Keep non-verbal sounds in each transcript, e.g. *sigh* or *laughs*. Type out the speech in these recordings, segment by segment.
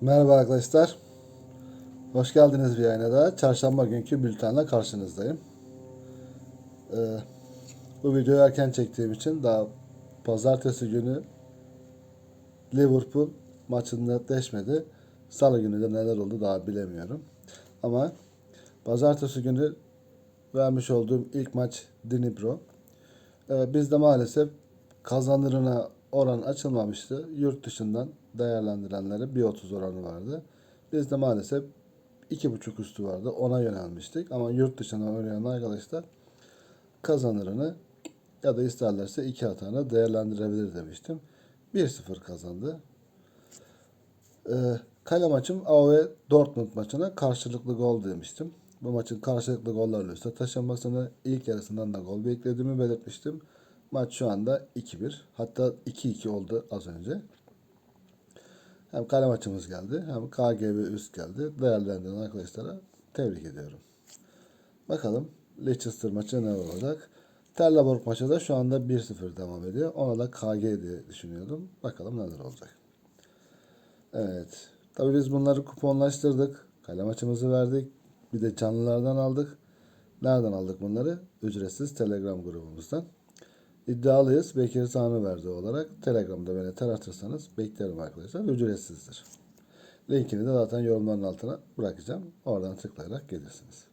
Merhaba arkadaşlar. Hoş geldiniz bir yayına daha. Çarşamba günkü bültenle karşınızdayım. Ee, bu videoyu erken çektiğim için daha pazartesi günü Liverpool maçı netleşmedi. Salı günü de neler oldu daha bilemiyorum. Ama pazartesi günü vermiş olduğum ilk maç Dnipro. Ee, bizde maalesef kazanırına oran açılmamıştı. Yurt dışından değerlendirenlere 1.30 oranı vardı. Bizde maalesef 2.5 üstü vardı. Ona yönelmiştik. Ama yurt dışından oynayan arkadaşlar kazanırını ya da isterlerse iki hatanı değerlendirebilir demiştim. 1-0 kazandı. Ee, kale maçım AOV Dortmund maçına karşılıklı gol demiştim. Bu maçın karşılıklı gollerle üstte taşınmasını ilk yarısından da gol beklediğimi belirtmiştim. Maç şu anda 2-1. Hatta 2-2 oldu az önce. Hem kale maçımız geldi hem KGB üst geldi. Değerlendiren arkadaşlara tebrik ediyorum. Bakalım Leicester maçı ne olacak? Terlaborg maçı da şu anda 1-0 devam ediyor. Ona da KG diye düşünüyordum. Bakalım neler olacak. Evet. Tabii biz bunları kuponlaştırdık. Kale maçımızı verdik. Bir de canlılardan aldık. Nereden aldık bunları? Ücretsiz Telegram grubumuzdan. İddialıyız. Bekir Sami verdi olarak. Telegram'da beni taratırsanız beklerim arkadaşlar. Ücretsizdir. Linkini de zaten yorumların altına bırakacağım. Oradan tıklayarak gelirsiniz.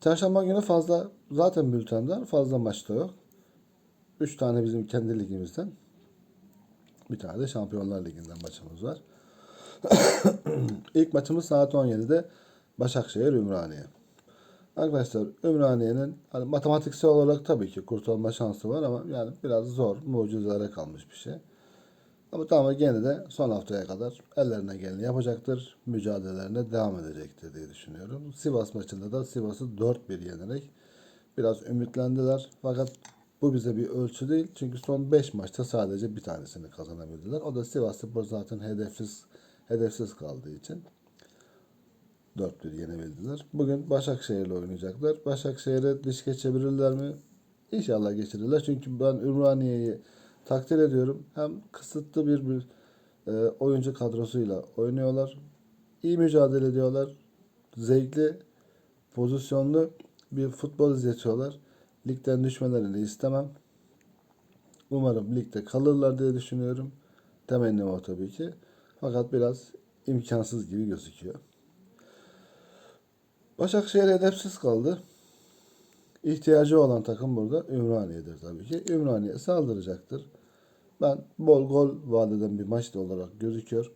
Çarşamba günü fazla zaten bültende fazla maçta yok. 3 tane bizim kendi ligimizden. Bir tane de Şampiyonlar Ligi'nden maçımız var. *coughs* İlk maçımız saat 17'de Başakşehir Ümraniye. Arkadaşlar Ümraniye'nin hani matematiksel olarak tabii ki kurtulma şansı var ama yani biraz zor, mucizelere kalmış bir şey. Ama tamam gene de son haftaya kadar ellerine geleni yapacaktır. Mücadelelerine devam edecektir diye düşünüyorum. Sivas maçında da Sivas'ı 4-1 yenerek biraz ümitlendiler. Fakat bu bize bir ölçü değil. Çünkü son 5 maçta sadece bir tanesini kazanabildiler. O da Sivas Spor zaten hedefsiz, hedefsiz kaldığı için 4-1 yenebildiler. Bugün Başakşehir'le oynayacaklar. Başakşehir'e diş geçebilirler mi? İnşallah geçirirler. Çünkü ben Ümraniye'yi takdir ediyorum. Hem kısıtlı bir, bir e, oyuncu kadrosuyla oynuyorlar. İyi mücadele ediyorlar. Zevkli, pozisyonlu bir futbol izletiyorlar. Ligden düşmelerini istemem. Umarım ligde kalırlar diye düşünüyorum. Temennim o tabii ki. Fakat biraz imkansız gibi gözüküyor. Başakşehir hedefsiz kaldı. İhtiyacı olan takım burada Ümraniye'dir tabii ki. Ümraniye saldıracaktır. Ben bol gol vaat eden bir maç da olarak gözüküyor.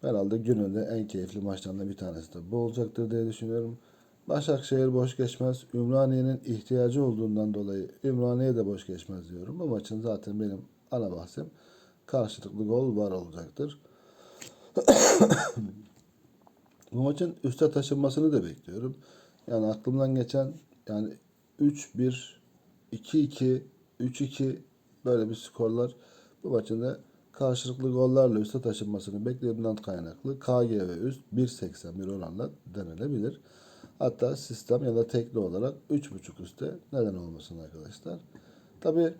Herhalde gününde en keyifli maçlarından bir tanesi de bu olacaktır diye düşünüyorum. Başakşehir boş geçmez. Ümraniye'nin ihtiyacı olduğundan dolayı Ümraniye de boş geçmez diyorum. Bu maçın zaten benim ana bahsim karşılıklı gol var olacaktır. Bu maçın üste taşınmasını da bekliyorum. Yani aklımdan geçen yani 3-1, 2-2, 3-2 böyle bir skorlar bu maçın da karşılıklı gollarla üste taşınmasını beklediğimden kaynaklı KG ve üst 1.81 oranla denenebilir. Hatta sistem ya da tekli olarak 3.5 üstte neden olmasın arkadaşlar. Tabi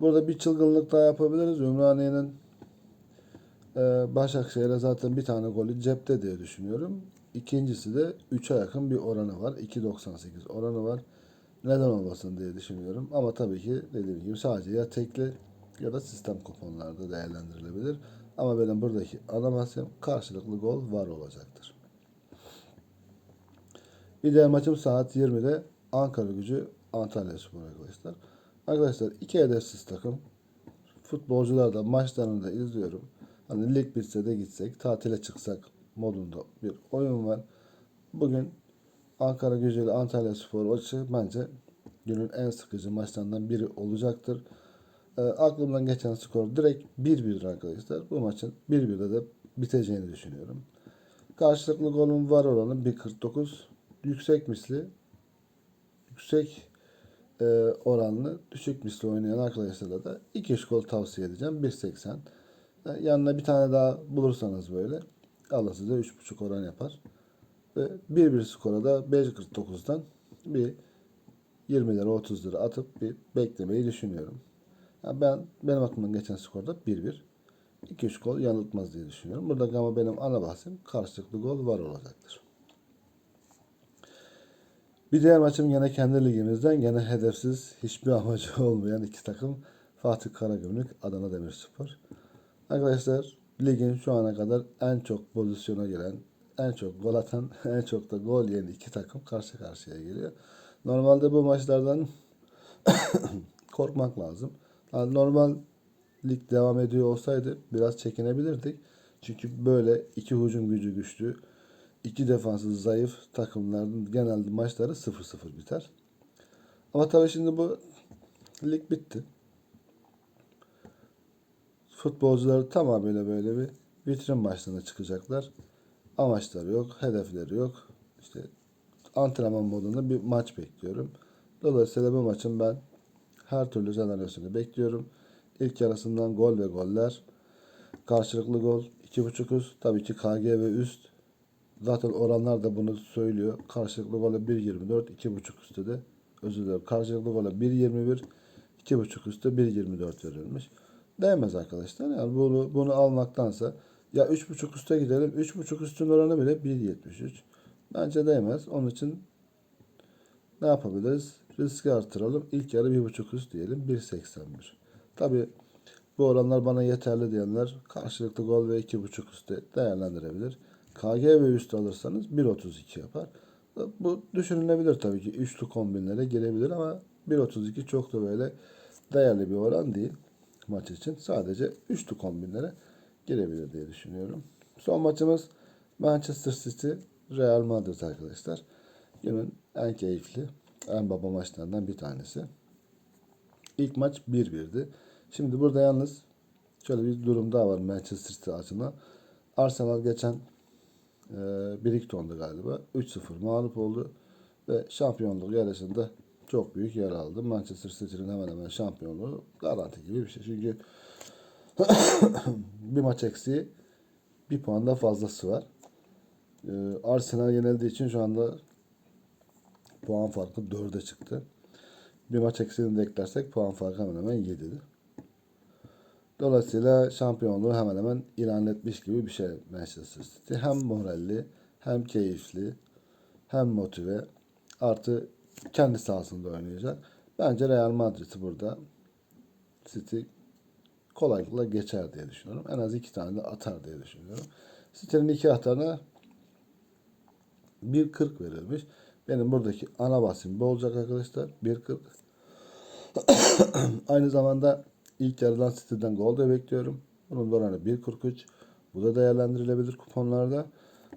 burada bir çılgınlık daha yapabiliriz. Ümraniye'nin Başakşehir'e zaten bir tane golü cepte diye düşünüyorum. İkincisi de 3'e yakın bir oranı var. 2.98 oranı var. Neden olmasın diye düşünüyorum. Ama tabii ki dediğim gibi sadece ya tekli ya da sistem kuponlarda değerlendirilebilir. Ama benim buradaki ana karşılıklı gol var olacaktır. Bir diğer maçım saat 20'de Ankara gücü Antalya Spor arkadaşlar. Arkadaşlar iki hedefsiz takım. Futbolcular da maçlarını da izliyorum. Hani lig bitse de gitsek, tatile çıksak modunda bir oyun var. Bugün Ankara Gücü ile Antalya Spor maçı bence günün en sıkıcı maçlarından biri olacaktır. E, aklımdan geçen skor direkt 1-1'dir arkadaşlar. Bu maçın 1-1'de de biteceğini düşünüyorum. Karşılıklı golün var oranı 1.49. Yüksek misli yüksek e, oranlı düşük misli oynayan arkadaşlara da 2 gol tavsiye edeceğim. 1.80 Yanına bir tane daha bulursanız böyle Allah size 3.5 oran yapar. Ve 1-1 skora da 5.49'dan bir 20 lira 30 lira atıp bir beklemeyi düşünüyorum. Yani ben benim aklımdan geçen skorda 1-1. 2-3 gol yanıltmaz diye düşünüyorum. Burada ama benim ana bahsim karşılıklı gol var olacaktır. Bir diğer maçım yine kendi ligimizden gene hedefsiz hiçbir amacı olmayan iki takım Fatih Karagümrük Adana Demirspor. Arkadaşlar ligin şu ana kadar en çok pozisyona giren, en çok gol atan, *laughs* en çok da gol yiyen iki takım karşı karşıya geliyor. Normalde bu maçlardan *coughs* korkmak lazım. Yani normal lig devam ediyor olsaydı biraz çekinebilirdik. Çünkü böyle iki hücum gücü güçlü, iki defansı zayıf takımların genelde maçları 0-0 biter. Ama tabii şimdi bu lig bitti. Futbolcuları tamamıyla böyle bir vitrin maçlarına çıkacaklar. Amaçları yok, hedefleri yok. İşte antrenman modunda bir maç bekliyorum. Dolayısıyla bu maçın ben her türlü senaryosunu bekliyorum. İlk yarısından gol ve goller. Karşılıklı gol 2.5 üst. Tabii ki KG ve üst. Zaten oranlar da bunu söylüyor. Karşılıklı gole 1.24, 2.5 üstte de özür dilerim. Karşılıklı gole 1.21, 2.5 üstte 1.24 verilmiş. Değmez arkadaşlar. Yani bunu bunu almaktansa ya 3.5 üste gidelim. 3.5 üstün oranı bile 1.73. Bence değmez. Onun için ne yapabiliriz? Riski artıralım. İlk yarı 1.5 üst diyelim. 1.81. Tabi bu oranlar bana yeterli diyenler karşılıklı gol ve 2.5 üstte değerlendirebilir. KG ve üst alırsanız 1.32 yapar. Bu düşünülebilir tabii ki. Üçlü kombinlere girebilir ama 1.32 çok da böyle değerli bir oran değil maç için. Sadece üçlü kombinlere girebilir diye düşünüyorum. Son maçımız Manchester City Real Madrid arkadaşlar. Günün en keyifli, en baba maçlarından bir tanesi. İlk maç 1-1'di. Şimdi burada yalnız şöyle bir durum daha var Manchester City açısından. Arsenal geçen e, Brighton'du galiba. 3-0 mağlup oldu. Ve şampiyonluk yarışında çok büyük yer aldı. Manchester City'nin hemen hemen şampiyonluğu garanti gibi bir şey. Çünkü *coughs* bir maç eksiği bir puan da fazlası var. E, Arsenal yenildiği için şu anda puan farkı 4'e çıktı. Bir maç eksiğini de eklersek puan farkı hemen hemen 7'di. Dolayısıyla şampiyonluğu hemen hemen ilan etmiş gibi bir şey Manchester City. Hem moralli, hem keyifli, hem motive. Artı kendi sahasında oynayacak. Bence Real Madrid'i burada City kolaylıkla geçer diye düşünüyorum. En az iki tane de atar diye düşünüyorum. City'nin iki atarına 1.40 verilmiş. Benim buradaki ana bahsim bu olacak arkadaşlar. 1.40. Aynı zamanda ilk yarıdan City'den gol de bekliyorum. Bunun oranı 1.43. Bu da değerlendirilebilir kuponlarda.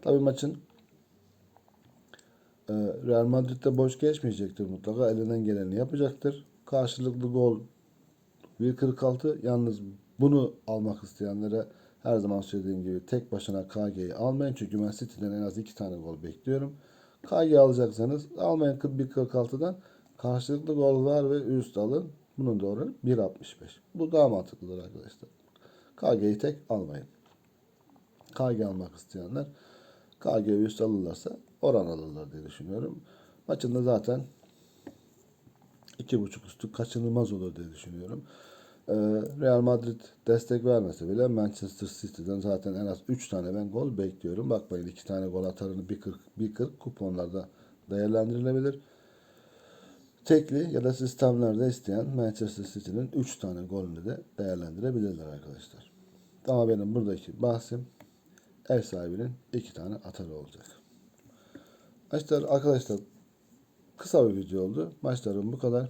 Tabii maçın Real Madrid'de boş geçmeyecektir mutlaka. Elinden geleni yapacaktır. Karşılıklı gol 1.46. Yalnız bunu almak isteyenlere her zaman söylediğim gibi tek başına KG'yi almayın. Çünkü ben City'den en az iki tane gol bekliyorum. KG alacaksanız almayın 1.46'dan karşılıklı gol var ve üst alın. Bunun da oranı 1.65. Bu daha mantıklıdır arkadaşlar. KG'yi tek almayın. KG almak isteyenler KG üst alırlarsa oran alırlar diye düşünüyorum. Maçında zaten 2.5 üstü kaçınılmaz olur diye düşünüyorum. Ee, Real Madrid destek vermese bile Manchester City'den zaten en az 3 tane ben gol bekliyorum. Bakmayın 2 tane gol atarını 1.40 1.40 kuponlarda değerlendirilebilir. Tekli ya da sistemlerde isteyen Manchester City'nin 3 tane golünü de değerlendirebilirler arkadaşlar. Ama benim buradaki bahsim ev sahibinin 2 tane atarı olacak. Maçlar arkadaşlar kısa bir video oldu. Maçlarım bu kadar.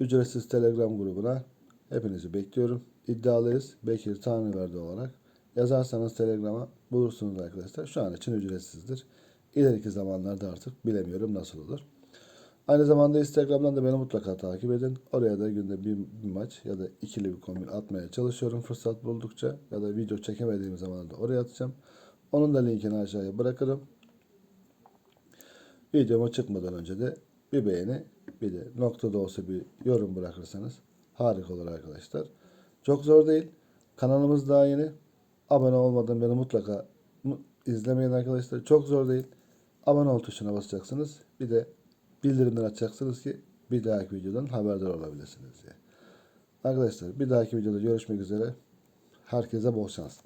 Ücretsiz Telegram grubuna hepinizi bekliyorum. İddialıyız. Bekir Tanrıverdi olarak. Yazarsanız Telegram'a bulursunuz arkadaşlar. Şu an için ücretsizdir. İleriki zamanlarda artık bilemiyorum nasıl olur. Aynı zamanda Instagram'dan da beni mutlaka takip edin. Oraya da günde bir, bir maç ya da ikili bir kombin atmaya çalışıyorum fırsat buldukça. Ya da video çekemediğim zaman da oraya atacağım. Onun da linkini aşağıya bırakırım. Videoma çıkmadan önce de bir beğeni bir de noktada olsa bir yorum bırakırsanız harika olur arkadaşlar. Çok zor değil. Kanalımız daha yeni. Abone olmadan beni mutlaka mu- izlemeyin arkadaşlar. Çok zor değil. Abone ol tuşuna basacaksınız. Bir de bildirimleri açacaksınız ki bir dahaki videodan haberdar olabilirsiniz diye. Arkadaşlar bir dahaki videoda görüşmek üzere. Herkese bol şans.